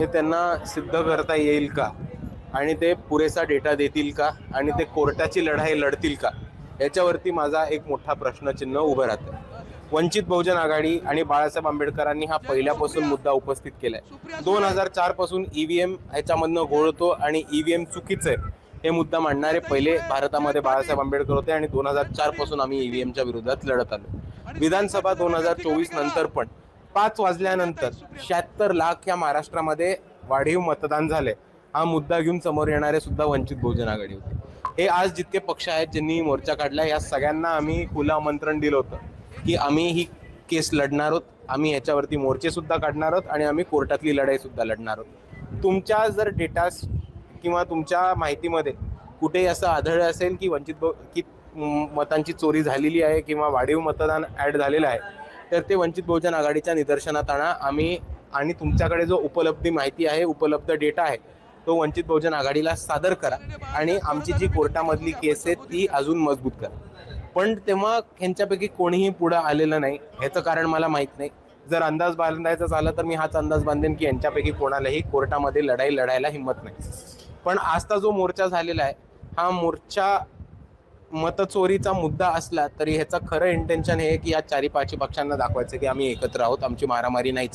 हे त्यांना सिद्ध करता येईल का? आणि ते पुरेसा डेटा देतील का? आणि ते कोर्टाची लढाई लढतील का? याच्यावरती माझा एक मोठा प्रश्नचिन्ह उभं राहतं. वंचित बहुजन आघाडी आणि बाळासाहेब आंबेडकरांनी हा पहिल्यापासून मुद्दा उपस्थित केलाय. दोन हजार चारपासून ईव्हीएम ह्याच्यामधनं घोळतो आणि ईव्हीएम चुकीचं आहे. हे मुद्दा मांडणारे पहिले भारतामध्ये बाळासाहेब आंबेडकर होते आणि दोन हजार चारपासून आम्ही ईव्हीएमच्या विरोधात लढत आलो. विधानसभा दोन हजार चोवीस नंतर पण पाच वाजल्यानंतर शहात्तर लाख या महाराष्ट्रामध्ये वाढीव मतदान झाले हा मुद्दा घेऊन समोर येणारे सुद्धा वंचित बहुजन आघाडी होते. हे आज जितके पक्ष आहेत ज्यांनी मोर्चा काढला या सगळ्यांना आम्ही खुलं आमंत्रण दिलं होतं की आम्ही ही केस लढणार आहोत. आम्ही ह्याच्यावरती मोर्चे सुद्धा काढणार आहोत आणि आम्ही कोर्टातली लढाई सुद्धा लढणार आहोत. तुमच्या जर डेटास किंवा तुमच्या माहितीमध्ये कुठेही असं आढळलं असेल की वंचित की मतांची चोरी झालेली आहे किंवा वाढीव मतदान ॲड झालेलं आहे तर ते वंचित बहुजन आघाडीच्या निदर्शनात आणा. आम्ही आणि तुमच्याकडे जो उपलब्धी माहिती आहे उपलब्ध डेटा आहे तो वंचित बहुजन आघाडीला सादर करा आणि आमची जी कोर्टामधली केस आहे ती अजून मजबूत करा. पण तेव्हा ह्यांच्यापैकी कोणीही पुढं आलेलं नाही ह्याचं कारण मला माहीत नाही. जर अंदाज बांधायचा झाला तर मी हाच अंदाज बांधेन की यांच्यापैकी कोणालाही कोर्टामध्ये लढाई लढायला हिंमत नाही. पण आजचा जो मोर्चा झालेला आहे हा मोर्चा मतचोरीचा मुद्दा असला तरी ह्याचं खरं इंटेन्शन हे की या चारी पाचही पक्षांना दाखवायचं की आम्ही एकत्र आहोत आमची मारामारी नाहीच.